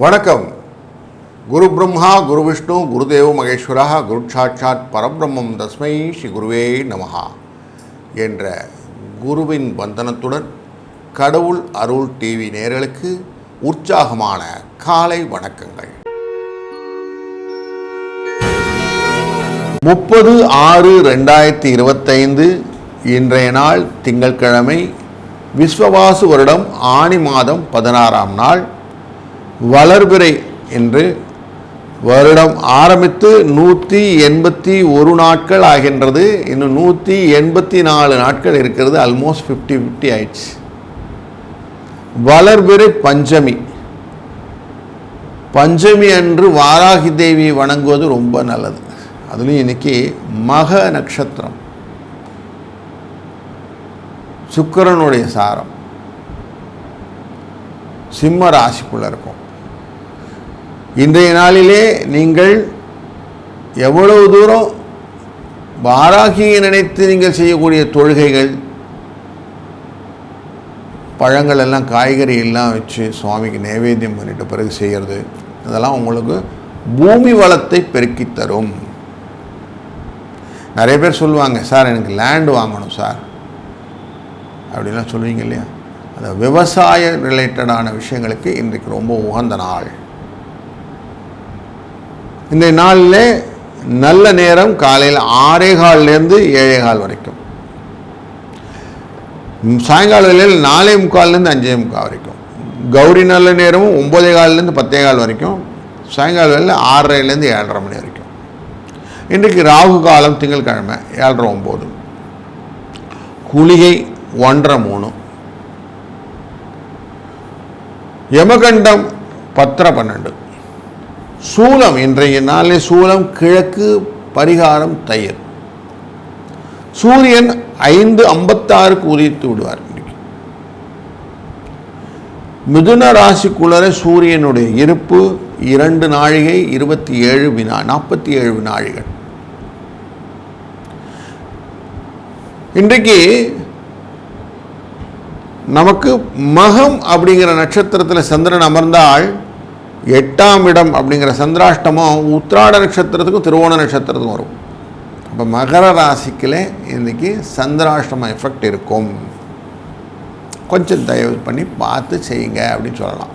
வணக்கம். குரு பிரம்மா குரு விஷ்ணு குருதேவ மகேஸ்வரா குரு சாட்சாத் பரபிரம்மம் தஸ்மை ஸ்ரீ குருவே நமஹா என்ற குருவின் வந்தனத்துடன் கடவுள் அருள் டிவி நேர்களுக்கு உற்சாகமான காலை வணக்கங்கள். முப்பது ஆறு ரெண்டாயிரத்தி இருபத்தைந்து இன்றைய நாள் திங்கட்கிழமை விஸ்வவாசு வருடம் ஆணி மாதம் பதினாறாம் நாள் வளர்பிறை என்று வருடம் ஆரம்பித்து நூற்றி எண்பத்தி ஒரு நாட்கள் ஆகின்றது. இன்னும் நூற்றி எண்பத்தி நாலு நாட்கள் இருக்கிறது. ஆல்மோஸ்ட் ஃபிஃப்டி ஃபிஃப்டி ஆயிடுச்சு. வளர்பிறை பஞ்சமி. பஞ்சமி அன்று வாராகி தேவியை வணங்குவது ரொம்ப நல்லது. அதுலேயும் இன்னைக்கு மக நட்சத்திரம். சுக்கிரனுடைய சாரம். சிம்ம ராசிக்குள்ளே இருக்கும். இன்றைய நாளிலே நீங்கள் எவ்வளவு தூரம் வாராகியை நினைத்து நீங்கள் செய்யக்கூடிய தொழுகைகள் பழங்கள் எல்லாம் காய்கறி எல்லாம் வச்சு சுவாமிக்கு நைவேத்தியம் பண்ணிட்ட பிறகு செய்கிறது அதெல்லாம் உங்களுக்கு பூமி வளத்தை பெருக்கித் தரும். நிறைய பேர் சொல்லுவாங்க சார் எனக்கு லேண்டு வாங்கணும் சார். அப்படிலாம் சொல்லுவீங்க இல்லையா? அந்த விவசாய ரிலேட்டடான விஷயங்களுக்கு இன்றைக்கு ரொம்ப உகந்த நாள். இந்த நாளில் நல்ல நேரம் காலையில் ஆறே கால்லேருந்து ஏழே கால் வரைக்கும். சாயங்கால வேலையில் நாலே முக்கால்லேருந்து அஞ்சே முக்கால் வரைக்கும். கௌரி நல்ல நேரமும் ஒம்பதே கால்லேருந்து பத்தே கால் வரைக்கும். சாயங்கால வேலையில் ஆறரைலேருந்து ஏழரை மணி வரைக்கும். இன்றைக்கு ராகு காலம் திங்கட்கிழமை ஏழரை ஒம்பது. குளிகை ஒன்றரை மூணு. யமகண்டம் பத்தரை பன்னெண்டு. சூலம் இன்றைய நாளில் சூலம் கிழக்கு பரிகாரம் தயிர். சூரியன் ஐந்து ஐம்பத்தாறுக்கு உதித்து விடுவார் மிதுன ராசிக்குள்ளர சூரியனுடைய இருப்பு இரண்டு நாழிகை இருபத்தி ஏழு வினா நாற்பத்தி ஏழு வினாழிகள் இன்றைக்கு நமக்கு மகம் அப்படிங்கிற நட்சத்திரத்தில் சந்திரன் அமர்ந்தால் எட்டாம் இடம் அப்படிங்கிற சந்திராஷ்டமம் உத்திராட நட்சத்திரத்துக்கும் திருவோண நட்சத்திரத்துக்கும் வரும். அப்போ மகர ராசிக்கில் இன்றைக்கி சந்திராஷ்டம எஃபெக்ட் இருக்கும். கொஞ்சம் தயவு பண்ணி பார்த்து செய்யுங்க அப்படின்னு சொல்லலாம்.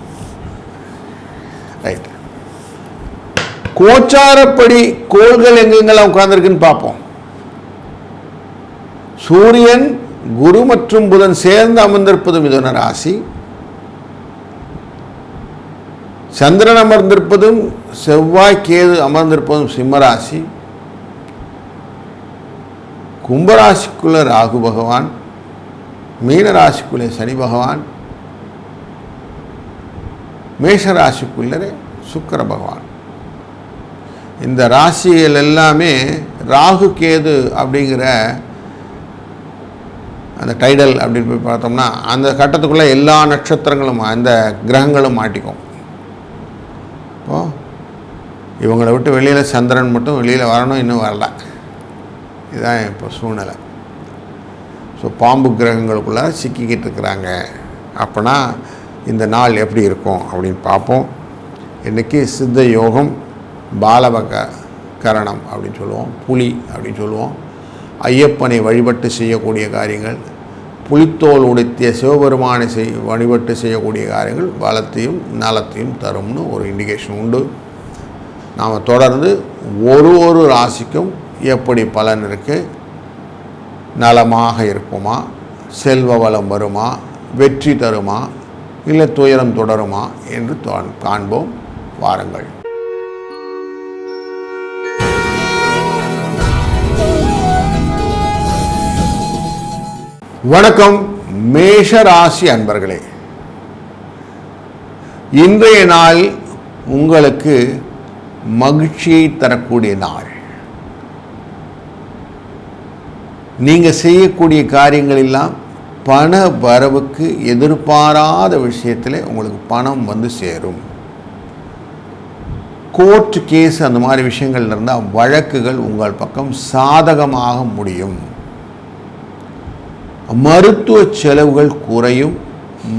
ரைட் கோச்சாரப்படி கோள்கள் எங்கெங்கெல்லாம் உட்கார்ந்துருக்குன்னு பார்ப்போம். சூரியன் குரு மற்றும் புதன் சேர்ந்து அமர்ந்திருப்பது மிதுன ராசி. சந்திரன் அமர்ந்திருப்பதும் செவ்வாய் கேது அமர்ந்திருப்பதும் சிம்மராசி. கும்பராசிக்குள்ள ராகு பகவான் மீனராசிக்குள்ளே சனி பகவான் மேஷராசிக்குள்ளே சுக்கர பகவான். இந்த ராசிகள் எல்லாமே ராகு கேது அப்படிங்கிற அந்த டைடல் அப்படின்னு போய் பார்த்தோம்னா அந்த கட்டத்துக்குள்ளே எல்லா நட்சத்திரங்களும் அந்த கிரகங்களும் மாட்டிக்கும். இப்போது இவங்களை விட்டு வெளியில் சந்திரன் மட்டும் வெளியில் வரணும் இன்னும் வரல. இதுதான் இப்போ சூழ்நிலை. ஸோ பாம்பு கிரகங்களுக்குள்ளே சிக்கிக்கிட்டு இருக்கிறாங்க. அப்போனா இந்த நாள் எப்படி இருக்கும் அப்படின்னு பார்ப்போம். இன்றைக்கி சித்த யோகம் பாலபக கரணம் அப்படின்னு சொல்லுவோம் புலி அப்படின்னு சொல்லுவோம். ஐயப்பனை வழிபட்டு செய்யக்கூடிய காரியங்கள் புலித்தோல் உடைத்திய சிவபெருமானை செய் வழிபட்டு செய்யக்கூடிய காரியங்கள் வளத்தையும் நலத்தையும் தரும்னு ஒரு இண்டிகேஷன் உண்டு. நாம் தொடர்ந்து ஒரு ஒரு ராசிக்கும் எப்படி பலன் இருக்குது நலமாக இருப்போமா? செல்வ வளம் வருமா? வெற்றி தருமா? இல்லை துயரம் தொடருமா? என்று காண்போம். வாருங்கள். வணக்கம். மேஷ ராசி அன்பர்களே இன்றைய நாள் உங்களுக்கு மகிழ்ச்சியை தரக்கூடிய நாள். நீங்கள் செய்யக்கூடிய காரியங்கள் எல்லாம் பண வரவுக்கு எதிர்பாராத விஷயத்தில் உங்களுக்கு பணம் வந்து சேரும். கோர்ட் கேஸ் அந்த மாதிரி விஷயங்கள் இருந்தால் வழக்குகள் உங்கள் பக்கம் சாதகமாக முடியும். மருத்துவ செலவுகள் குறையும்.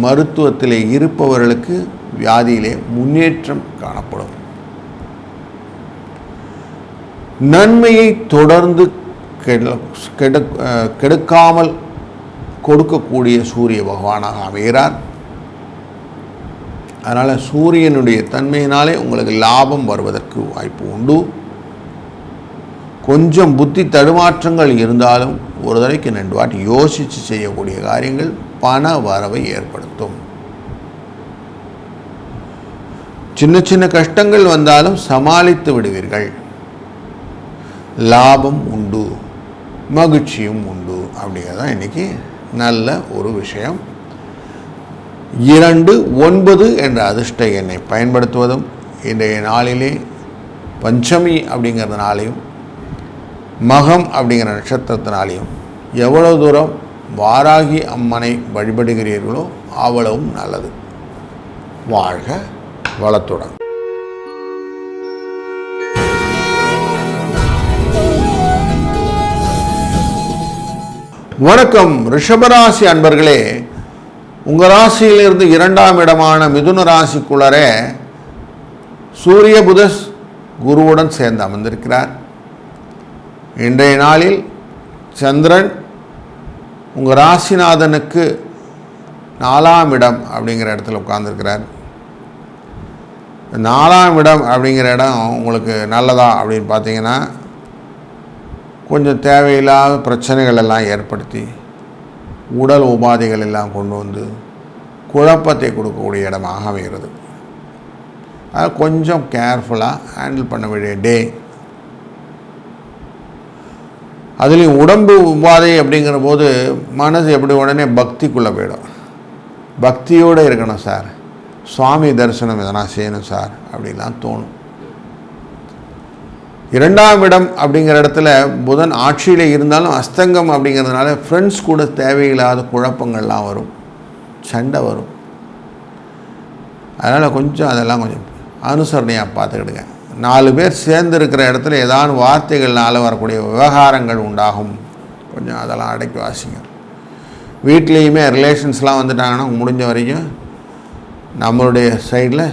மருத்துவத்தில் இருப்பவர்களுக்கு வியாதியிலே முன்னேற்றம் காணப்படும். நன்மையை தொடர்ந்து கெட கெடு கெடுக்காமல் கொடுக்கக்கூடிய சூரிய பகவானாக அமைகிறார். அதனால் சூரியனுடைய தன்மையினாலே உங்களுக்கு லாபம் வருவதற்கு வாய்ப்பு உண்டு. கொஞ்சம் புத்தி தடுமாற்றங்கள் இருந்தாலும் ஒரு தடவைக்கு ரெண்டு வாட்டி யோசித்து செய்யக்கூடிய காரியங்கள் பண வரவை ஏற்படுத்தும். சின்ன சின்ன கஷ்டங்கள் வந்தாலும் சமாளித்து விடுவீர்கள். லாபம் உண்டு மகிழ்ச்சியும் உண்டு அப்படிங்கிறதான் இன்னைக்கு நல்ல ஒரு விஷயம். இரண்டு ஒன்பது என்ற அதிர்ஷ்ட எண்ணை பயன்படுத்துவதும் இன்றைய நாளிலே பஞ்சமி அப்படிங்கிறதுனாலையும் மகம் அப்படிங்கிற நட்சத்திரத்தினாலையும் எவ்வளவு தூரம் வாராகி அம்மனை வழிபடுகிறீர்களோ அவ்வளவும் நல்லது. வாழ்க வளத்துடன். வணக்கம் ரிஷபராசி அன்பர்களே. உங்கள் ராசியிலிருந்து இரண்டாம் இடமான மிதுன ராசிக்குள்ளரே சூரிய புதஸ் குருவுடன் சேர்ந்து அமர்ந்திருக்கிறார். இன்றைய நாளில் சந்திரன் உங்கள் ராசிநாதனுக்கு நாலாம் இடம் அப்படிங்கிற இடத்துல உட்கார்ந்துருக்கிறார். நாலாம் இடம் அப்படிங்கிற இடம் உங்களுக்கு நல்லதா அப்படின்னு பார்த்தீங்கன்னா கொஞ்சம் தேவையில்லாத பிரச்சனைகள் எல்லாம் ஏற்படுத்தி உடல் உபாதைகள் எல்லாம் கொண்டு வந்து குழப்பத்தை கொடுக்கக்கூடிய இடமாக அமைகிறது அது கொஞ்சம் கேர்ஃபுல்லாக ஹேண்டில் பண்ண வேண்டிய டே அதுலேயும் உடம்பு உபாதை அப்படிங்கிற போது மனசு எப்படி உடனே பக்திக்குள்ளே போயிடும். பக்தியோடு இருக்கணும் சார். சுவாமி தரிசனம் எதனா செய்யணும் சார் அப்படின்லாம் தோணும். இரண்டாம் இடம் அப்படிங்கிற இடத்துல புதன் ஆட்சியில் இருந்தாலும் அஸ்தங்கம் அப்படிங்கிறதுனால ஃப்ரெண்ட்ஸ் கூட தேவையில்லாத குழப்பங்கள்லாம் வரும். சண்டை வரும். அதனால் கொஞ்சம் அதெல்லாம் கொஞ்சம் அனுசரணையாக பார்த்துக்கிடுங்க. நாலு பேர் சேர்ந்து இருக்கிற இடத்துல ஏதாவது வார்த்தைகள்னால வரக்கூடிய விவகாரங்கள் உண்டாகும். கொஞ்சம் அதெல்லாம் அடக்கி வாசிங்க. வீட்லேயுமே ரிலேஷன்ஸ்லாம் வந்துட்டாங்கன்னா முடிஞ்ச வரைக்கும் நம்மளுடைய சைடில்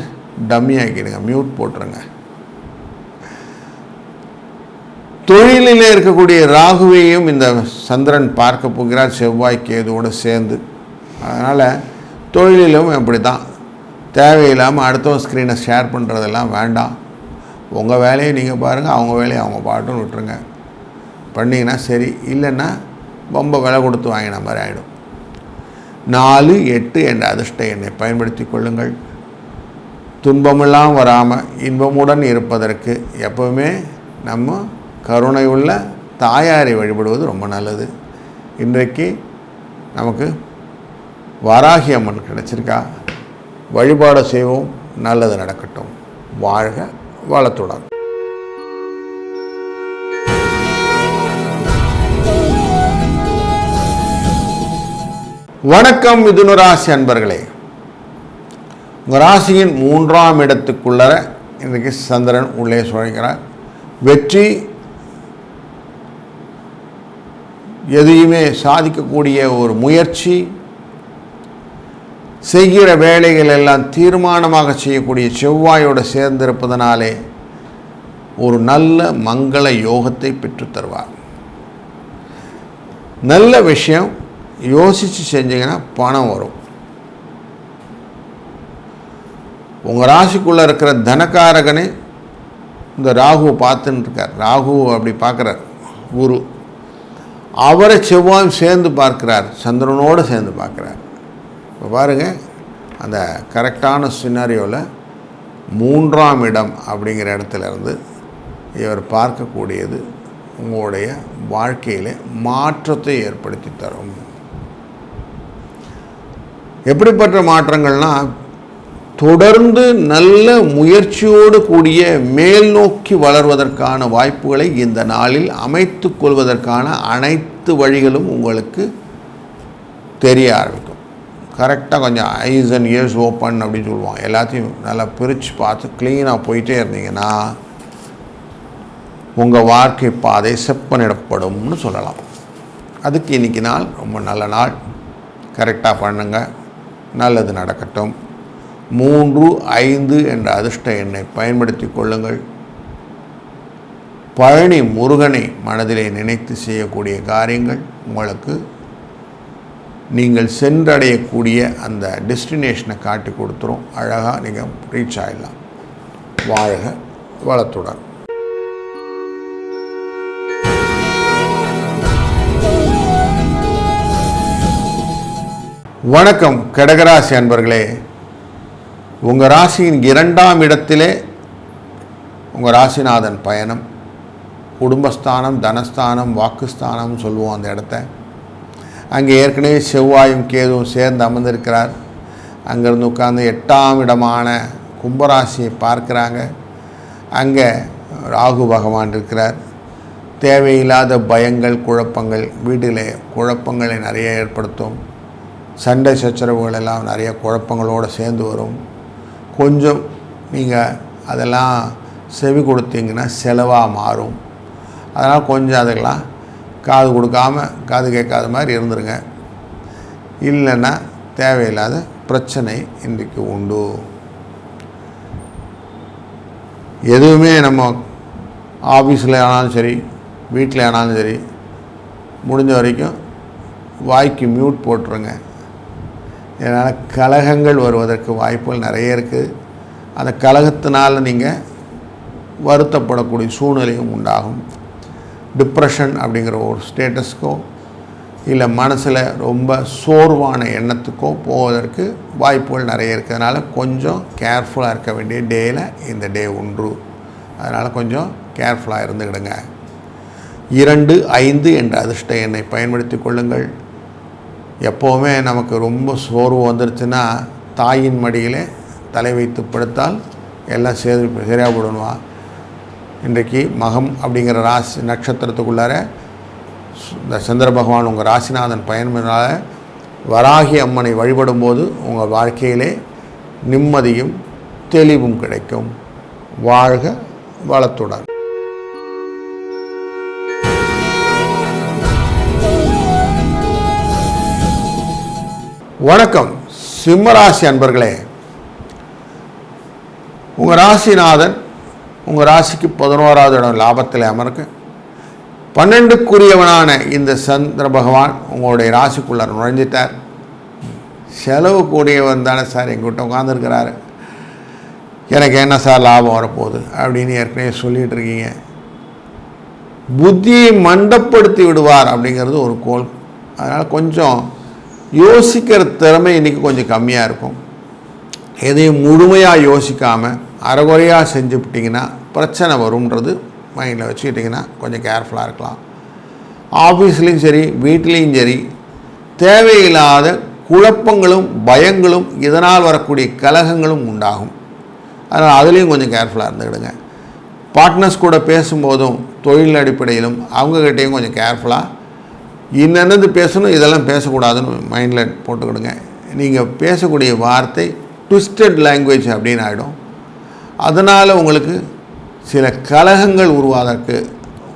டம்மி ஆக்கிடுங்க மியூட் போட்டுருங்க. தொழிலில் இருக்கக்கூடிய ராகுவையும் இந்த சந்திரன் பார்க்க போகிறார் செவ்வாய் கேதுவோடு சேர்ந்து. அதனால் தொழிலிலும் அப்படி தான் தேவையில்லாமல் அடுத்தவங்க ஸ்க்ரீனை ஷேர் பண்ணுறதெல்லாம் வேண்டாம். உங்கள் வேலையை நீங்கள் பாருங்கள் அவங்க வேலையை அவங்க பாட்டுன்னு விட்டுருங்க. பண்ணிங்கன்னா சரி இல்லைன்னா ரொம்ப விலை கொடுத்து வாங்கின மாதிரி ஆகிடும் நாலு எட்டு என்ற அதிர்ஷ்ட எண்ணை பயன்படுத்தி கொள்ளுங்கள். துன்பமெல்லாம் வராமல் இன்பமுடன் இருப்பதற்கு எப்பவுமே நம்ம கருணை உள்ள தாயாரை வழிபடுவது ரொம்ப நல்லது. இன்றைக்கு நமக்கு வாராகி அம்மன் கிடச்சிருக்கா? வழிபாடு செய்வோம் நல்லது நடக்கட்டும். வாழ்க வளத்துடன் வணக்கம் மிதுன ராசி அன்பர்களே. உங்கள் ராசியின் மூன்றாம் இடத்துக்குள்ளர இன்றைக்கு சந்திரன் உள்ளே சுழைக்கிறார் வெற்றி எதையுமே சாதிக்கக்கூடிய ஒரு முயற்சி செய்கிற வேலைகள் எல்லாம் தீர்மானமாக செய்யக்கூடிய செவ்வாயோடு சேர்ந்திருப்பதனாலே ஒரு நல்ல மங்கள யோகத்தை பெற்றுத்தருவார் நல்ல விஷயம் யோசித்து செஞ்சீங்கன்னா பணம் வரும். உங்கள் ராசிக்குள்ளே இருக்கிற தனக்காரகனை இந்த ராகுவை பார்த்துன்னு இருக்கார். ராகு அப்படி பார்க்குறார். குரு. அவரை செவ்வாயும் சேர்ந்து பார்க்கிறார். சந்திரனோடு சேர்ந்து பார்க்குறார். இப்போ பாருங்கள் அந்த கரெக்டான சினாரியோவில் மூன்றாம் இடம் அப்படிங்கிற இடத்துல இருந்து இவர் பார்க்கக்கூடியது உங்களுடைய வாழ்க்கையில் மாற்றத்தை ஏற்படுத்தி தரும். எப்படிப்பட்ட மாற்றங்கள்னால் தொடர்ந்து நல்ல முயற்சியோடு கூடிய மேல் நோக்கி வளர்வதற்கான வாய்ப்புகளை இந்த நாளில் அமைத்து கொள்வதற்கான அனைத்து வழிகளும் உங்களுக்கு தெரிய ஆரம்பிக்கும். கரெக்டாக கொஞ்சம் ஐஸ் அண்ட் இயர்ஸ் ஓப்பன் அப்படின்னு சொல்லுவாங்க. எல்லாத்தையும் நல்லா பிரித்து பார்த்து க்ளீனாக போயிட்டே இருந்தீங்கன்னா உங்கள் வாழ்க்கை பாதை செப்பனிடப்படும்னு சொல்லலாம். அதுக்கு இன்றைக்கி நாள் ரொம்ப நல்ல நாள். கரெக்டாக பண்ணுங்க. நல்லது நடக்கட்டும். மூன்று ஐந்து என்ற அதிர்ஷ்ட எண்ணை பயன்படுத்தி கொள்ளுங்கள். பழனி முருகனை மனதிலே நினைத்து செய்யக்கூடிய காரியங்கள் உங்களுக்கு நீங்கள் சென்றடையக்கூடிய அந்த டெஸ்டினேஷனை காட்டி கொடுத்துரும். அழகாக நீங்கள் ரீச் ஆகிடலாம் வாழ்க வளத்துடன். வணக்கம் கடகராசி அன்பர்களே. உங்கள் ராசியின் இரண்டாம் இடத்திலே உங்கள் ராசிநாதன் பயணம். குடும்பஸ்தானம் தனஸ்தானம் வாக்குஸ்தானம் சொல்லுவோம் அந்த இடத்த. அங்கே ஏற்கனவே செவ்வாயும் கேதுவும் சேர்ந்து அமர்ந்திருக்கிறார். அங்கேருந்து உட்கார்ந்து எட்டாம் இடமான கும்பராசியை பார்க்குறாங்க. அங்கே ராகு பகவான் இருக்கிறார். தேவையில்லாத பயங்கள் குழப்பங்கள் வீட்டிலே குழப்பங்களை நிறைய ஏற்படுத்தும். சண்டை சச்சரவுகள் எல்லாம் நிறைய குழப்பங்களோடு சேர்ந்து வரும். கொஞ்சம் நீங்கள் அதெல்லாம் செவி கொடுத்தீங்கன்னா செலவாக மாறும். அதனால் கொஞ்சம் அதெல்லாம் காது கொடுக்காம காது கேட்காத மாதிரி இருந்துருங்க. இல்லைன்னா தேவையில்லாத பிரச்சனை இன்றைக்கு உண்டு. எதுவுமே நம்ம ஆஃபீஸில் ஆனாலும் சரி வீட்டில் ஆனாலும் சரி முடிஞ்ச வரைக்கும் வாய்க்கு மியூட் போட்டுருங்க. இதனால் கலகங்கள் வருவதற்கு வாய்ப்புகள் நிறைய இருக்குது அந்த கலகத்தினால் நீங்கள் வருத்தப்படக்கூடிய சூழ்நிலையும் உண்டாகும். டிப்ரெஷன் அப்படிங்கிற ஒரு ஸ்டேட்டஸ்க்கோ இல்லை மனசில் ரொம்ப சோர்வான எண்ணத்துக்கோ போவதற்கு வாய்ப்புகள் நிறைய இருக்கிறதுனால கொஞ்சம் கேர்ஃபுல்லாக இருக்க வேண்டிய டேயில் இந்த டே ஒன்று. அதனால் கொஞ்சம் கேர்ஃபுல்லாக இருந்துக்கிடுங்க. இரண்டு ஐந்து என்ற அதிர்ஷ்ட எண்ணை பயன்படுத்தி கொள்ளுங்கள். எப்போவுமே நமக்கு ரொம்ப சோர்வு வந்துருச்சுன்னா தாயின் மடியிலே தலை வைத்து படுத்தால் எல்லாம் சேது சரியாக போடணுவா இன்றைக்கு மகம் அப்படிங்கிற ராசி நட்சத்திரத்துக்குள்ளார இந்த சந்திர பகவான் உங்கள் ராசிநாதன் பயன்படுறதுனால வராகி அம்மனை வழிபடும்போது உங்கள் வாழ்க்கையிலே நிம்மதியும் தெளிவும் கிடைக்கும். வாழ்க வளத்துடன். வணக்கம். சிம்மராசி அன்பர்களே உங்கள் ராசிநாதன் உங்கள் ராசிக்கு பதினோராவது இடம் லாபத்தில் அமர்க்கு. பன்னெண்டுக்குரியவனான இந்த சந்திர பகவான் உங்களுடைய ராசிக்குள்ளார் நுழைஞ்சிட்டார். செலவு கூடியவன் தானே சார் எங்கிட்ட உட்காந்துருக்கிறாரு எனக்கு என்ன சார் லாபம் வரப்போகுது அப்படின்னு ஏற்கனவே சொல்லிகிட்டு இருக்கீங்க. புத்தியை மண்டப்படுத்தி விடுவார் அப்படிங்கிறது ஒரு கோல். அதனால் கொஞ்சம் யோசிக்கிற திறமை இன்றைக்கி கொஞ்சம் கம்மியாக இருக்கும். எதையும் முழுமையாக யோசிக்காமல் அறகுறையாக செஞ்சுவிட்டிங்கன்னா பிரச்சனை வரும்ன்றது மைண்டில் வச்சுக்கிட்டிங்கன்னா கொஞ்சம் கேர்ஃபுல்லாக இருக்கலாம். ஆஃபீஸ்லேயும் சரி வீட்லேயும் சரி தேவையில்லாத குழப்பங்களும் பயங்களும் இதனால் வரக்கூடிய கலகங்களும் உண்டாகும். அதனால் அதுலேயும் கொஞ்சம் கேர்ஃபுல்லாக இருந்துக்கிடுங்க. பார்ட்னர்ஸ் கூட பேசும்போதும் தொழில் அடிப்படையிலும் அவங்கக்கிட்டேயும் கொஞ்சம் கேர்ஃபுல்லாக இன்னென்னது பேசணும் இதெல்லாம் பேசக்கூடாதுன்னு மைண்டில் போட்டுக்கிடுங்க. நீங்கள் பேசக்கூடிய வார்த்தை ட்விஸ்டட் லாங்குவேஜ் அப்படின்னு ஆகிடும் அதனால் உங்களுக்கு சில கலகங்கள் உருவாதற்கு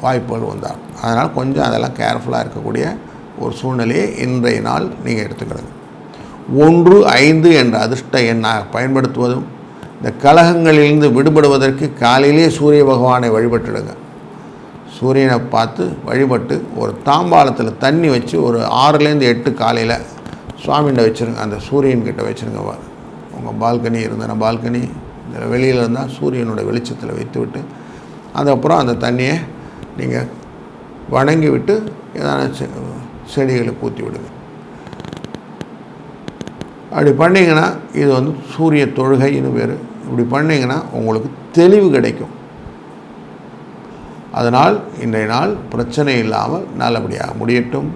வாய்ப்புகள் வந்தார் அதனால் கொஞ்சம் அதெல்லாம் கேர்ஃபுல்லாக இருக்கக்கூடிய ஒரு சூழ்நிலையை இன்றைய நாள் நீங்கள் எடுத்துக்கிடுங்க ஒன்று ஐந்து என்ற அதிர்ஷ்ட எண்ணாக பயன்படுத்துவதும் இந்த கலகங்களிலிருந்து விடுபடுவதற்கு காலையிலே சூரிய பகவானை வழிபட்டுடுங்க. சூரியனை பார்த்து வழிபட்டு ஒரு தாம்பாளத்தில் தண்ணி வச்சு ஒரு ஆறுலேருந்து எட்டு காலையில் சுவாமிகிட்ட வச்சுருங்க. அந்த சூரியன்கிட்ட வச்சுருங்க. உங்கள் பால்கனி இருந்தன பால்கனி வெளியில் இருந்தால் சூரியனோட வெளிச்சத்தில் வைத்து விட்டு அதுக்கப்புறம் அந்த தண்ணியை நீங்கள் வணங்கி விட்டு ஏதான செடிகளை பூத்தி விடுங்க. அப்படி பண்ணிங்கன்னா இது வந்து சூரிய தொழுகைன்னு பேர். இப்படி பண்ணிங்கன்னா உங்களுக்கு தெளிவு கிடைக்கும். அதனால் இன்றைய நாள் பிரச்சனை இல்லாமல் நல்லபடியாக முடியட்டும்.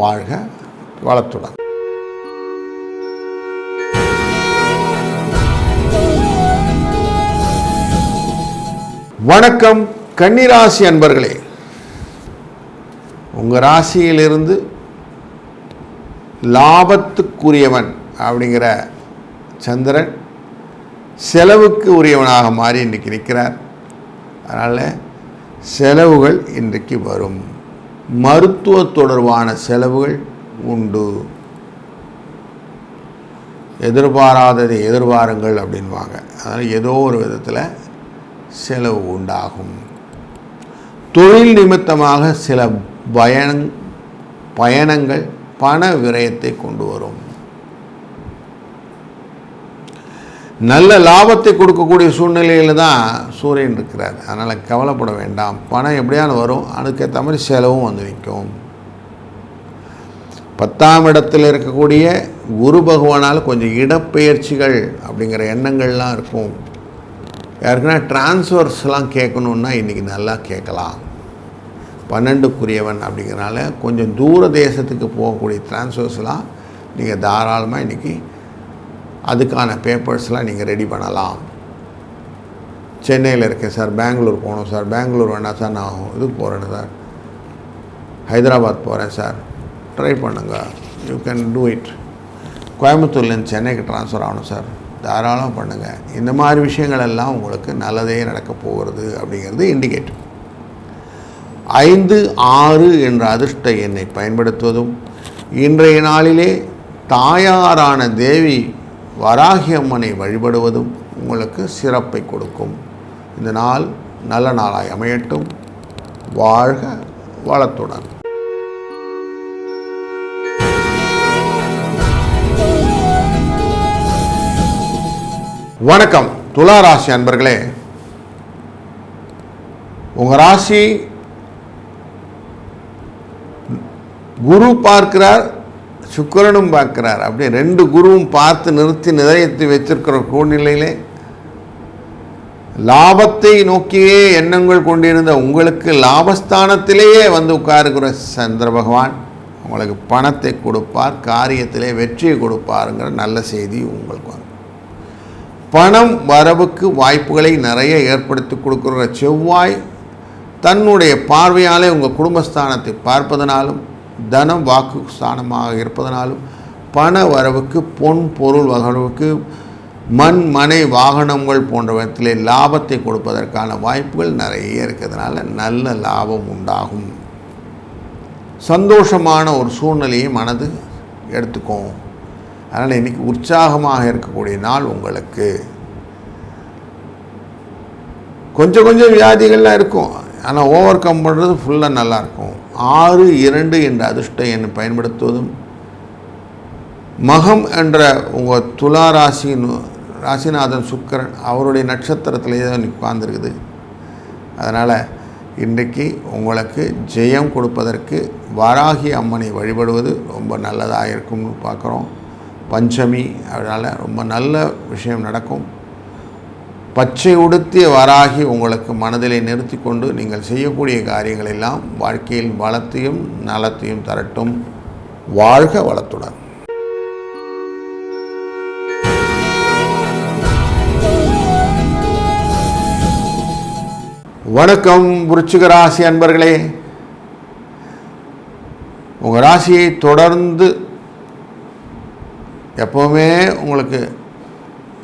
வாழ்க வளத்துடன். வணக்கம் கன்னிராசி அன்பர்களே. உங்கள் ராசியிலிருந்து லாபத்துக்குரியவன் அப்படிங்கிற சந்திரன் செலவுக்கு உரியவனாக மாறி இன்றைக்கி நிற்கிறார். அதனால் செலவுகள் இன்றைக்கு வரும். மருத்துவ தொடர்பான செலவுகள் உண்டு. எதிர்பாராததை எதிர்பாருங்கள் அப்படின்வாங்க அதனால் ஏதோ ஒரு விதத்தில் செலவு உண்டாகும். தொழில் நிமித்தமாக சில பயணங் பயணங்கள் பண விரயத்தை கொண்டு வரும். நல்ல லாபத்தை கொடுக்கக்கூடிய சூழ்நிலையில் தான் சூரியன் இருக்கிறார். அதனால் கவலைப்பட வேண்டாம். பணம் எப்படியான வரும். அதுக்கேற்ற மாதிரி செலவும் வந்து நிற்கும். பத்தாம் இடத்தில் இருக்கக்கூடிய குரு பகவானால் கொஞ்சம் இடப்பெயர்ச்சிகள் அப்படிங்கிற எண்ணங்கள்லாம் இருக்கும். யாருக்குன்னா டிரான்ஸ்வர்ஸ்லாம் கேட்கணுன்னா இன்றைக்கி நல்லா கேட்கலாம். பன்னெண்டுக்குரியவன் அப்படிங்கிறனால கொஞ்சம் தூர தேசத்துக்கு போகக்கூடிய டிரான்ஸ்வர்ஸ்லாம் நீங்கள் தாராளமாக இன்றைக்கி அதுக்கான பேப்பர்ஸ்லாம் நீங்கள் ரெடி பண்ணலாம். சென்னையில் இருக்கேன் சார் பெங்களூர் போகணும் சார். பெங்களூர் வேணாம் சார் நான் இதுக்கு போகிறேன் சார். ஹைதராபாத் போகிறேன் சார். ட்ரை பண்ணுங்கள் யூ கேன் டூ இட் கோயம்புத்தூர்லேருந்து சென்னைக்கு ட்ரான்ஸ்ஃபர் ஆகணும் சார். தாராளம் பண்ணுங்கள் இந்த மாதிரி விஷயங்கள் எல்லாம் உங்களுக்கு நல்லதே நடக்க போகிறது அப்படிங்கிறது இண்டிகேட் ஐந்து ஆறு என்ற அதிர்ஷ்ட எண்ணை பயன்படுத்துவதும் இன்றைய நாளிலே தாயாரான தேவி வராகி அம்மனை வழிபடுவதும் உங்களுக்கு சிறப்பை கொடுக்கும். இந்த நாள் நல்ல நாளாய் அமையட்டும். வாழ்க வளத்துடன். வணக்கம். துலா ராசி அன்பர்களே உங்கள் ராசி குரு பார்க்கிறார் சுக்கிரனும் பார்க்கிறார். அப்படியே ரெண்டு குருவும் பார்த்து நிறுத்தி நிலையத்தை வச்சிருக்கிற சூழ்நிலையிலே லாபத்தை நோக்கியே எண்ணங்கள் கொண்டிருந்த உங்களுக்கு லாபஸ்தானத்திலேயே வந்து உட்காருகிற சந்திர பகவான் உங்களுக்கு பணத்தை கொடுப்பார் காரியத்திலே வெற்றியை கொடுப்பாருங்கிற நல்ல செய்தி உங்களுக்கு வரும். பணம் வரவுக்கு வாய்ப்புகளை நிறைய ஏற்படுத்தி கொடுக்குற செவ்வாய் தன்னுடைய பார்வையாலே உங்கள் குடும்பஸ்தானத்தை பார்ப்பதனாலும் தனம் வாக்கு ஸ்தானமாக இருப்பதனாலும் பண வரவுக்கு பொன் பொருள் வரவுக்கு மண் மனை வாகனங்கள் போன்றவற்றிலே லாபத்தை கொடுப்பதற்கான வாய்ப்புகள் நிறைய இருக்கிறதுனால நல்ல லாபம் உண்டாகும். சந்தோஷமான ஒரு சூழ்நிலையை மனது எடுத்துக்கும். அதனால் இன்றைக்கி உற்சாகமாக இருக்கக்கூடிய நாள் உங்களுக்கு. கொஞ்சம் கொஞ்சம் வியாதிகள்லாம் இருக்கும். ஆனால் ஓவர் கம் பண்ணுறது ஃபுல்லாக நல்லாயிருக்கும். ஆறு இரண்டு என்ற அதிர்ஷ்ட என்னை பயன்படுத்துவதும் மகம் என்ற உங்கள் துலா ராசியின் ராசிநாதன் சுக்கரன் அவருடைய நட்சத்திரத்திலே தான் உட்கார்ந்துருக்குது. அதனால் இன்றைக்கு உங்களுக்கு ஜெயம் கொடுப்பதற்கு வராகி அம்மனை வழிபடுவது ரொம்ப நல்லதாக இருக்கும்னு பார்க்குறோம். பஞ்சமி அதனால் ரொம்ப நல்ல விஷயம் நடக்கும். பச்சை உடுத்திய வராகி உங்களுக்கு மனதிலே நிறுத்தி கொண்டு நீங்கள் செய்யக்கூடிய காரியங்கள் எல்லாம் வாழ்க்கையில் வளத்தையும் நலத்தையும் தரட்டும். வாழ்க வளத்துடன். வணக்கம் விருச்சிக ராசி அன்பர்களே. உங்கள் ராசியை தொடர்ந்து எப்போவுமே உங்களுக்கு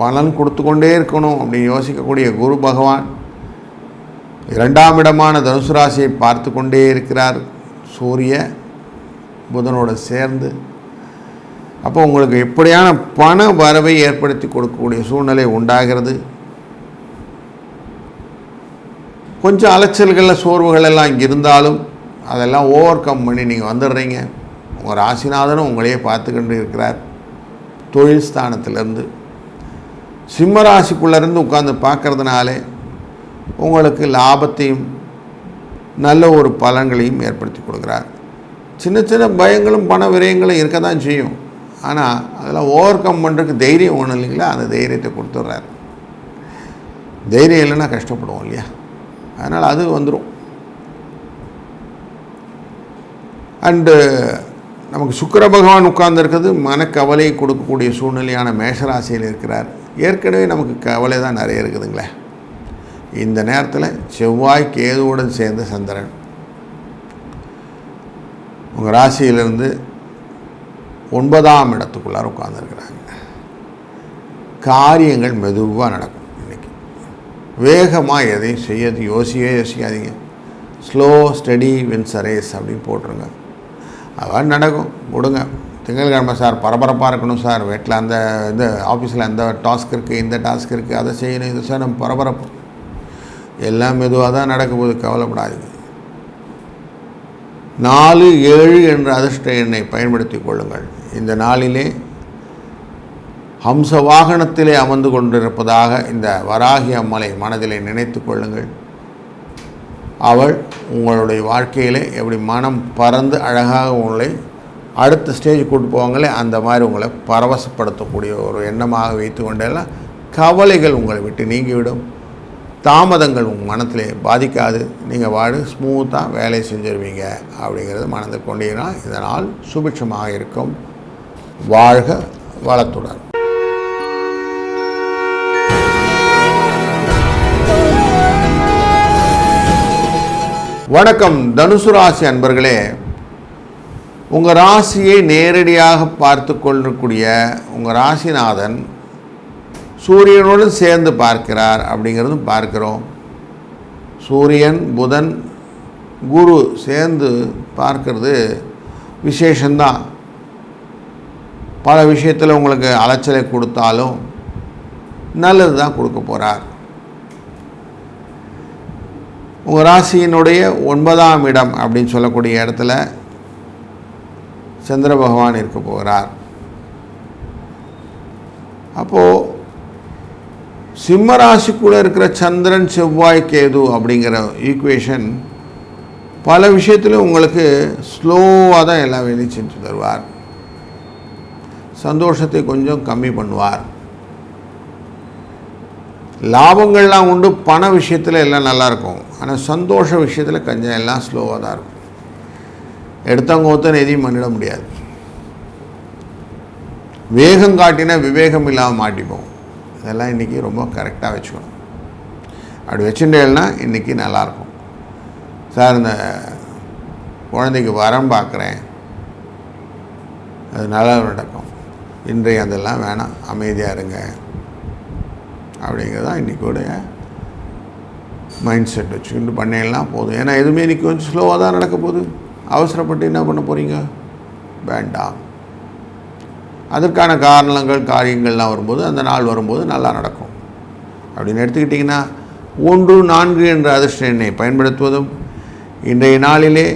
பலன் கொடுத்து கொண்டே இருக்கணும் அப்படின்னு யோசிக்கக்கூடிய குரு பகவான். இரண்டாம் இடமான தனுசு ராசியை பார்த்து கொண்டே இருக்கிறார் சூரிய புதனோடு சேர்ந்து. அப்போ உங்களுக்கு எப்படியான பண வரவை ஏற்படுத்தி கொடுக்கக்கூடிய சூழ்நிலை உண்டாகிறது. கொஞ்சம் அலைச்சல்களில் சோர்வுகள் எல்லாம் இங்கே இருந்தாலும் அதெல்லாம் ஓவர் கம் பண்ணி நீங்கள் வந்துடுறீங்க. உங்கள் ராசிநாதனும் உங்களையே பார்த்துக்கிட்டு இருக்கிறார். தொழில் ஸ்தானத்திலேருந்து சிம்ம ராசிக்குள்ளேருந்து உட்காந்து பார்க்கறதுனாலே உங்களுக்கு லாபத்தையும் நல்ல ஒரு பலன்களையும் ஏற்படுத்தி கொடுக்குறார். சின்ன சின்ன பயங்களும் பண விரயங்களும் இருக்க தான் செய்யும். ஆனால் அதெல்லாம் ஓவர் கம் பண்ணுறதுக்கு தைரியம் ஒன்றும் இல்லைங்களா? அந்த தைரியத்தை கொடுத்துட்றாரு. தைரியம் இல்லைன்னா கஷ்டப்படுவோம் இல்லையா? அதனால் அது வந்துடும் அண்டு நமக்கு சுக்கர பகவான் உட்கார்ந்துருக்கிறது மனக்கவலையை கொடுக்கக்கூடிய சூழ்நிலையான மேஷராசியில் இருக்கிறார். ஏற்கனவே நமக்கு கவலை தான் நிறைய இருக்குதுங்களே. இந்த நேரத்தில் செவ்வாய் கேதுவுடன் சேர்ந்த சந்திரன். உங்கள் ராசியிலிருந்து ஒன்பதாம் இடத்துக்குள்ளார உட்கார்ந்துருக்கிறாங்க. காரியங்கள் மெதுவாக நடக்கும் இன்றைக்கி வேகமாக எதையும் செய்யறது யோசிக்கவே யோசிக்காதீங்க. ஸ்லோ ஸ்டடி வின்ஸ் அரேஸ் அப்படின்னு போட்டுருங்க. அதான் நடக்கும். விடுங்க. திங்கட்கிழமை சார் பரபரப்பாக இருக்கணும் சார். வீட்டில் அந்த இது ஆஃபீஸில் அந்த டாஸ்க் இருக்குது இந்த டாஸ்க் இருக்குது அதை செய்யணும் இது சார் நம்ம பரபரப்பு. எல்லாம் மெதுவாக தான் நடக்க போது கவலைப்படாதீங்க. நாலு ஏழு என்ற அதிர்ஷ்ட எண்ணை பயன்படுத்தி கொள்ளுங்கள். இந்த நாளிலே ஹம்ச வாகனத்திலே அமர்ந்து கொண்டிருப்பதாக இந்த வராகி அம்மலை மனதிலே நினைத்து கொள்ளுங்கள். அவள் உங்களுடைய வாழ்க்கையிலே எப்படி மனம் பறந்து அழகாக உங்களை அடுத்த ஸ்டேஜ் கூட்டு போவாங்களே அந்த மாதிரி உங்களை பரவசப்படுத்தக்கூடிய ஒரு எண்ணமாக வைத்து கொண்டெல்லாம் கவலைகள் உங்களை விட்டு நீங்கிவிடும். தாமதங்கள் உங்கள் மனத்திலே பாதிக்காது. நீங்கள் வாடு ஸ்மூத்தாக வேலை செஞ்சுருவீங்க அப்படிங்கிறது மனதில் கொண்டீங்கன்னா இதனால் சுபிட்சமாக இருக்கும். வாழ்க வளத்துடன். வணக்கம் தனுசு ராசி அன்பர்களே. உங்கள் ராசியை நேரடியாக பார்த்து கொள்ளக்கூடிய உங்கள் ராசிநாதன் சூரியனோடு சேர்ந்து பார்க்கிறார் அப்படிங்கிறதும் பார்க்கிறோம். சூரியன் புதன் குரு சேர்ந்து பார்க்கறது விசேஷந்தான் பல விஷயத்தில் உங்களுக்கு அலைச்சலை கொடுத்தாலும் நல்லது தான் கொடுக்க போகிறார் உங்கள் ராசியினுடைய ஒன்பதாம் இடம் அப்படின்னு சொல்லக்கூடிய இடத்துல சந்திர பகவான் இருக்க போகிறார். அப்போது சிம்ம ராசிக்குள்ளே இருக்கிற சந்திரன் செவ்வாய் கேது அப்படிங்கிற ஈக்குவேஷன் பல விஷயத்திலும் உங்களுக்கு ஸ்லோவாக தான் எல்லா வேலையும் செஞ்சு தருவார். சந்தோஷத்தை கொஞ்சம் கம்மி பண்ணுவார். லாபங்கள்லாம் உண்டு பண விஷயத்தில் எல்லாம் நல்லா இருக்கும் ஆனால் சந்தோஷ விஷயத்தில் கொஞ்சம் எல்லாம் ஸ்லோவாக தான் இருக்கும். எடுத்தவங்க ஒருத்தன் எதையும் பண்ணிட முடியாது. வேகம் காட்டினா விவேகம் இல்லாமல் மாட்டிப்போம். இதெல்லாம் இன்றைக்கி ரொம்ப கரெக்டாக வச்சுக்கணும். அப்படி வச்சுட்டேன்னா இன்றைக்கி நல்லாயிருக்கும் சார் இந்த குழந்தைக்கு வரம் பார்க்குறேன். அது நல்லா நடக்கும். இன்றைய அதெல்லாம் வேணாம். அமைதியாக இருங்க. அப்படிங்கிறது தான் மைண்ட் செட் வச்சுக்கிட்டு பண்ணிடலாம் போதும். ஏன்னா எதுவுமே இன்றைக்கி கொஞ்சம் ஸ்லோவாக தான் நடக்க போகுது. அவசரப்பட்டு என்ன பண்ண போகிறீங்க வேண்டாம். அதற்கான காரணங்கள் காரியங்கள்லாம் வரும்போது அந்த நாள் வரும்போது நல்லா நடக்கும். அப்படின்னு எடுத்துக்கிட்டிங்கன்னா ஒன்று நான்கு என்ற அதிர்ஷ்ட எண்ணை பயன்படுத்துவதும் இன்றைய நாளிலே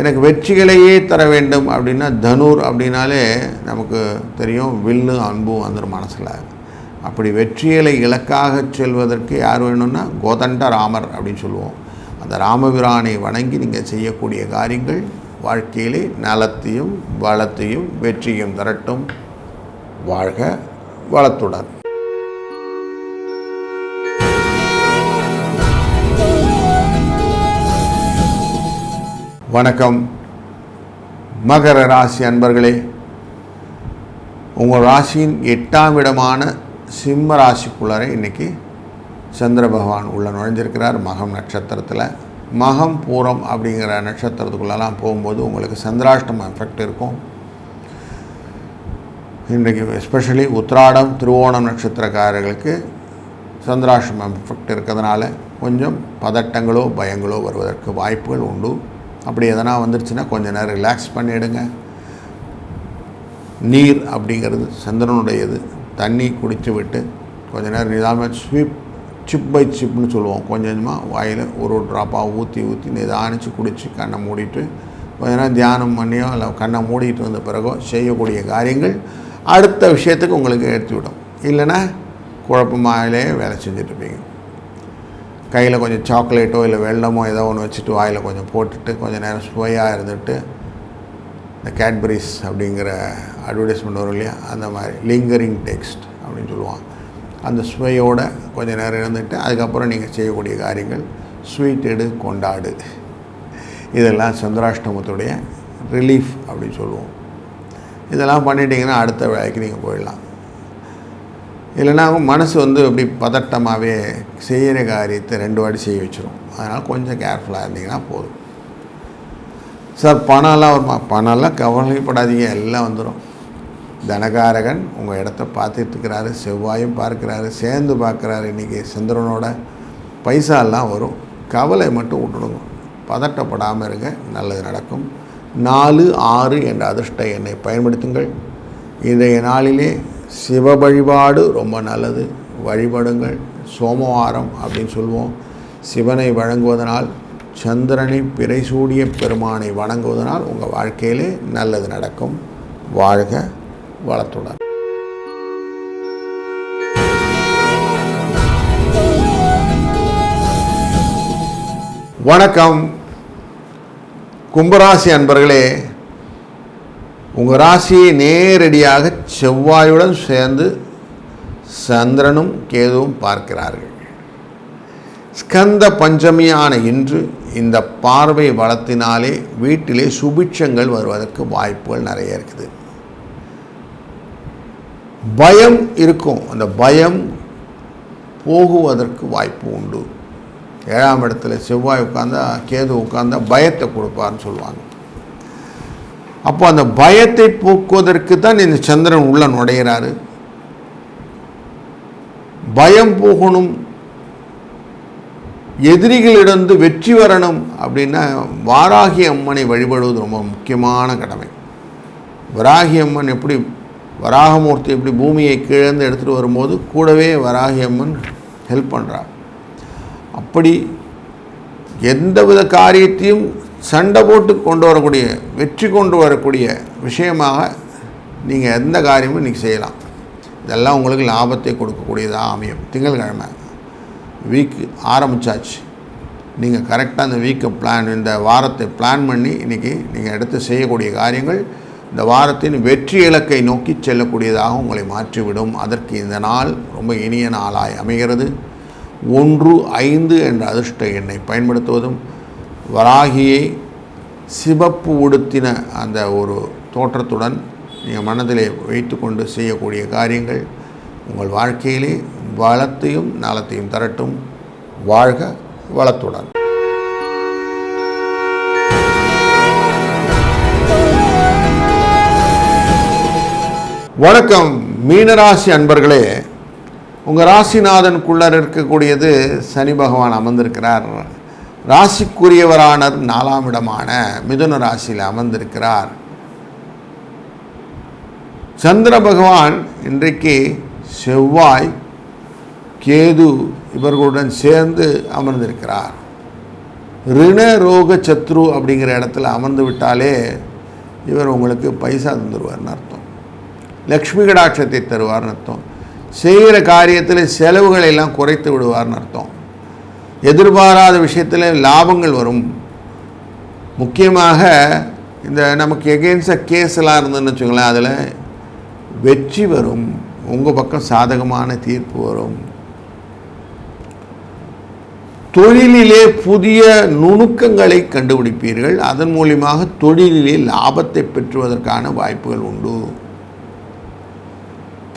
எனக்கு வெற்றிகளையே தர வேண்டும் அப்படின்னா தனுர் அப்படின்னாலே நமக்கு தெரியும் வில்லு அன்பும் வந்துடும் மனசில். அப்படி வெற்றியலை இலக்காக செல்வதற்கு யார் வேணும்னா கோதண்ட ராமர் அப்படின்னு சொல்லுவோம். அந்த ராமபிரானை வணங்கி நீங்கள் செய்யக்கூடிய காரியங்கள் வாழ்க்கையிலே நலத்தையும் வளத்தையும் வெற்றியும் தரட்டும். வாழ்க வளத்துடன். வணக்கம். மகர ராசி அன்பர்களே உங்கள் ராசியின் எட்டாம் இடமான சிம்ம ராசிக்குள்ளரை இன்றைக்கி சந்திர பகவான் உள்ள நுழைஞ்சிருக்கிறார். மகம் நட்சத்திரத்தில். மகம் பூரம் அப்படிங்கிற நட்சத்திரத்துக்குள்ளெல்லாம் போகும்போது உங்களுக்கு சந்திராஷ்டம எஃபெக்ட் இருக்கும். இன்றைக்கு எஸ்பெஷலி உத்ராடம் திருவோணம் நட்சத்திரக்காரர்களுக்கு சந்திராஷ்டம் எஃபெக்ட் இருக்கிறதுனால கொஞ்சம் பதட்டங்களோ பயங்களோ வருவதற்கு வாய்ப்புகள் உண்டு. அப்படி எதனா வந்துருச்சுன்னா கொஞ்சம் நேரம் ரிலாக்ஸ் பண்ணிவிடுங்க நீர் அப்படிங்கிறது சந்திரனுடையது. தண்ணி குடித்து விட்டு கொஞ்ச நேரம் நிதானமாக ஸ்வீப் சிப் பை சிப்னு சொல்லுவோம். கொஞ்சம் கொஞ்சமாக வாயில் ஒரு ஒரு ட்ராப்பாக ஊற்றி ஊற்றி நிதானித்து குடித்து கண்ணை மூடிட்டு கொஞ்ச நேரம் தியானம் பண்ணியோ இல்லை கண்ணை மூடிட்டு வந்த பிறகோ செய்யக்கூடிய காரியங்கள் அடுத்த விஷயத்துக்கு உங்களுக்கு எடுத்து விடும் இல்லைன்னா குழப்பமாகலே வேலை செஞ்சுட்ருப்பீங்க கையில் கொஞ்சம் சாக்லேட்டோ இல்லை வெள்ளமோ ஏதோ ஒன்று வச்சுட்டு வாயில் கொஞ்சம் போட்டுட்டு கொஞ்சம் நேரம் சுவையாக இருந்துட்டு இந்த கேட்பரிஸ் அப்படிங்கிற அட்வர்டைஸ்மெண்ட் வரும் இல்லையா? அந்த மாதிரி லிங்கரிங் டெக்ஸ்ட் அப்படின்னு சொல்லுவாங்க. அந்த சுவையோடு கொஞ்சம் நேரம் இருந்துட்டு அதுக்கப்புறம் நீங்கள் செய்யக்கூடிய காரியங்கள் ஸ்வீட் எடு கொண்டாடு. இதெல்லாம் சந்திராஷ்டமத்துடைய ரிலீஃப் அப்படின்னு சொல்லுவோம். இதெல்லாம் பண்ணிட்டீங்கன்னா அடுத்த வேலைக்கு நீங்கள் போயிடலாம். இல்லைன்னா மனசு வந்து அப்படி பதட்டமாகவே செய்கிற காரியத்தை ரெண்டு வாட்டி செய்ய வச்சிரும். அதனால் கொஞ்சம் கேர்ஃபுல்லாக இருந்தீங்கன்னா போதும். சார் பணம்லாம் வருமா பணம்லாம் கவலைப்படாதீங்க எல்லாம் வந்துடும் தனகாரகன் உங்கள் இடத்த பார்த்துட்ருக்கிறாரு செவ்வாயும் பார்க்குறாரு சேர்ந்து பார்க்குறாரு இன்றைக்கி சந்திரனோட. பைசாலாம் வரும். கவலை மட்டும் விட்டுடுங்க. பதட்டப்படாமல் இருங்க. நல்லது நடக்கும். நாலு ஆறு என்ற அதிர்ஷ்ட எண்ணை பயன்படுத்துங்கள். இன்றைய நாளிலே சிவ வழிபாடு ரொம்ப நல்லது. வழிபடுங்கள். சோமவாரம் அப்படின்னு சொல்லுவோம் சிவனை வழங்குவதனால் சந்திரனை பிறை சூடிய பெருமானை வணங்குவதனால் உங்கள் வாழ்க்கையிலே நல்லது நடக்கும். வாழ்க வளத்துடன். வணக்கம். கும்பராசி அன்பர்களே உங்கள் ராசியை நேரடியாக செவ்வாயுடன் சேர்ந்து சந்திரனும் கேதுவும் பார்க்கிறார்கள். ஸ்கந்த பஞ்சமியான இன்று இந்த பார்வை வளத்தினாலே வீட்டிலே சுபிட்சங்கள் வருவதற்கு வாய்ப்புகள் நிறைய இருக்குது. பயம் இருக்கும். அந்த பயம் போகுவதற்கு வாய்ப்பு உண்டு. ஏழாம் இடத்துல செவ்வாய் உட்காந்தா கேது உட்காந்தா பயத்தை கொடுப்பார்னு சொல்லுவாங்க. அப்போ அந்த பயத்தை போக்குவதற்கு தான் இந்த சந்திரன் உள்ள நுடையிறாரு பயம் போகணும். எதிரிகளிடந்து வெற்றி வரணும் அப்படின்னா வாராகி அம்மனை வழிபடுவது ரொம்ப முக்கியமான கடமை. வராகி அம்மன் எப்படி வராகமூர்த்தி எப்படி பூமியை கீழேந்து எடுத்துகிட்டு வரும்போது கூடவே வராகி அம்மன் ஹெல்ப் பண்ணுறார் அப்படி எந்தவித காரியத்தையும் சண்டை போட்டு கொண்டு வரக்கூடிய வெற்றி கொண்டு வரக்கூடிய விஷயமாக நீங்கள் எந்த காரியமும் இன்றைக்கி செய்யலாம். இதெல்லாம் உங்களுக்கு லாபத்தை கொடுக்கக்கூடியதாக அமையும். திங்கள்கிழமை. வீக் ஆரம்பித்தாச்சு நீங்கள் கரெக்டாக அந்த வீக்கை பிளான் இந்த வாரத்தை பிளான் பண்ணி இன்றைக்கி நீங்கள் எடுத்து செய்யக்கூடிய காரியங்கள் இந்த வாரத்தின் வெற்றி இலக்கை நோக்கி செல்லக்கூடியதாக உங்களை மாற்றிவிடும். அதற்கு இந்த நாள் ரொம்ப இனிய நாளாய் அமைகிறது. ஒன்று ஐந்து என்ற அதிர்ஷ்ட எண்ணை பயன்படுத்துவதும் வராகியை சிவப்பு உடுத்தின அந்த ஒரு தோற்றத்துடன் நீங்கள் மனதிலே வைத்து கொண்டு செய்யக்கூடிய காரியங்கள் உங்கள் வாழ்க்கையிலே வளத்தையும் நலத்தையும் தரட்டும். வாழ்க வளத்துடன். வணக்கம் மீனராசி அன்பர்களே. உங்கள் ராசிநாதனுக்குள்ளர் இருக்கக்கூடியது சனி பகவான் அமர்ந்திருக்கிறார். ராசிக்குரியவரான நாலாம் இடமான மிதுன ராசியில் அமர்ந்திருக்கிறார். சந்திர பகவான் இன்றைக்கு செவ்வாய் கேது இவர்களுடன் சேர்ந்து அமர்ந்திருக்கிறார். ரிண ரோக சத்ரு அப்படிங்கிற இடத்துல அமர்ந்து விட்டாலே இவர் உங்களுக்கு பைசா தந்துடுவார்னு அர்த்தம். லக்ஷ்மி கடாட்சத்தை தருவார்னு அர்த்தம். செய்கிற காரியத்தில் செலவுகளை எல்லாம் குறைத்து விடுவார்னு அர்த்தம். எதிர்பாராத விஷயத்தில் லாபங்கள் வரும். முக்கியமாக இந்த நமக்கு எகெயின்ஸ்டாக கேஸ்லாம் இருந்ததுன்னு வச்சுக்கோங்களேன் அதில் வெற்றி வரும். உங்கள் பக்கம் சாதகமான தீர்ப்பு வரும். தொழிலிலே புதிய நுணுக்கங்களை கண்டுபிடிப்பீர்கள். அதன் மூலியமாக தொழிலிலே லாபத்தை பெற்றுவதற்கான வாய்ப்புகள் உண்டு.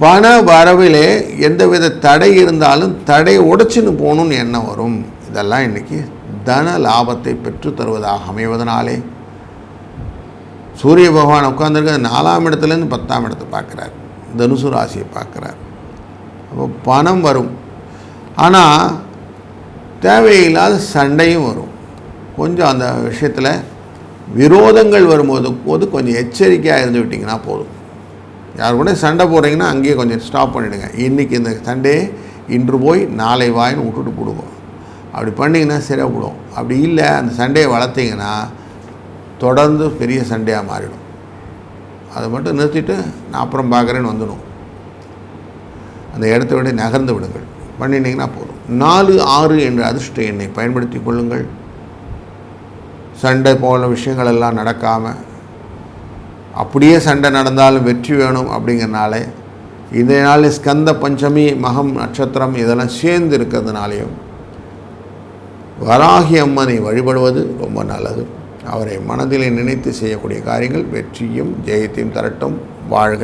பண வரவிலே எந்தவித தடை இருந்தாலும் தடை உடைச்சின்னு போகணும்னு எண்ணம் வரும். இதெல்லாம் இன்றைக்கி தன லாபத்தை பெற்று தருவதாக அமைவதனாலே. சூரிய பகவான் உட்காந்துருக்க நாலாம் இடத்துலேருந்து பத்தாம் இடத்தை பார்க்குறார். தனுசு ராசியை பார்க்குறார். அப்போ பணம் வரும். ஆனால் தேவையில்லாத சண்டையும் வரும். கொஞ்சம் அந்த விஷயத்தில் விரோதங்கள் வரும்போது போது கொஞ்சம் எச்சரிக்கையாக இருந்து விட்டிங்கன்னா போதும். யார் கூட சண்டை போடுறீங்கன்னா அங்கேயே கொஞ்சம் ஸ்டாப் பண்ணிவிடுங்க இன்றைக்கி இந்த சண்டே இன்று போய் நாளை வாயின்னு விட்டுட்டு போடுவோம். அப்படி பண்ணிங்கன்னா சரியாக போடும். அப்படி இல்லை அந்த சண்டையை வளர்த்திங்கன்னா தொடர்ந்து பெரிய சண்டையாக மாறிடும். அதை மட்டும் நிறுத்திட்டு நான் அப்புறம் பார்க்குறேன்னு வந்துடும் அந்த இடத்த விட நகர்ந்து விடுங்கள். பண்ணினீங்கன்னா போதும். நாலு ஆறு என்ற அதிர்ஷ்ட எண்ணை பயன்படுத்தி கொள்ளுங்கள். சண்டை போல விஷயங்கள் எல்லாம் நடக்காமல் அப்படியே சண்டை நடந்தாலும் வெற்றி வேணும் அப்படிங்கிறனால இந்த நாள் ஸ்கந்த பஞ்சமி மகம் நட்சத்திரம் இதெல்லாம் சேர்ந்து இருக்கிறதுனாலையும் வராகி அம்மனை வழிபடுவது ரொம்ப நல்லது. அவரை மனதிலே நினைத்து செய்யக்கூடிய காரியங்கள் வெற்றியும் ஜெயத்தையும் தரட்டும். வாழ்க